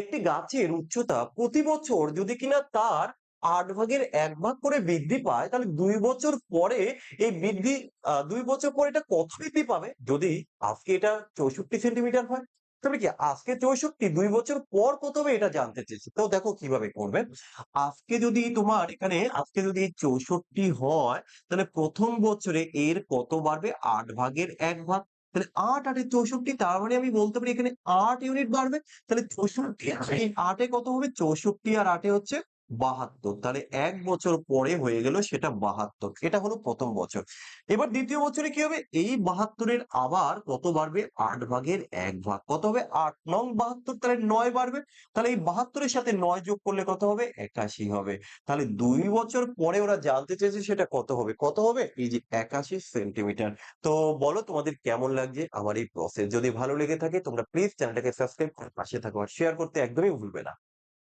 একটি গাছের উচ্চতা প্রতি বছর যদি কিনা তার আট ভাগের এক ভাগ করে বৃদ্ধি পায়, তাহলে দুই বছর পরে এই বৃদ্ধি দুই বছর পরে এটা কত বৃদ্ধি পাবে? যদি আজকে এটা চৌষট্টি সেন্টিমিটার হয়, তবে কি আজকে চৌষট্টি, দুই বছর পর কত হবে এটা জানতে চেয়েছি। তো দেখো কীভাবে করবে আজকে যদি তোমার এখানে, আজকে যদি চৌষট্টি হয়, তাহলে প্রথম বছরে এর কত বাড়বে? আট ভাগের এক ভাগ। তাহলে আট আটে চৌষট্টি, তার মানে আমি বলতে পারি এখানে আট ইউনিট বাড়বে। তাহলে চৌষট্টি আটে কত হবে? চৌষট্টি আর আটে হচ্ছে বাহাত্তর। তাহলে এক বছর পরে হয়ে গেল সেটা বাহাত্তর। এটা হলো প্রথম বছর। এবার দ্বিতীয় বছরে কি হবে? এই বাহাত্তরের আবার কত বাড়বে? আট ভাগের এক ভাগ। কত হবে? আট, নং বাহাত্তর। তাহলে নয় বাড়বে। তাহলে এই বাহাত্তরের সাথে নয় যোগ করলে কত হবে? একাশি হবে। তাহলে দুই বছর পরে ওরা জানতে চেয়েছে সেটা কত হবে? কত হবে? এই যে একাশি সেন্টিমিটার। তো বলো তোমাদের কেমন লাগছে আমার এই প্রসেস যদি ভালো লেগে থাকে তোমরা প্লিজ চ্যানেলটাকে সাবস্ক্রাইব করে পাশে থাকো আর শেয়ার করতে একদমই ভুলবে না।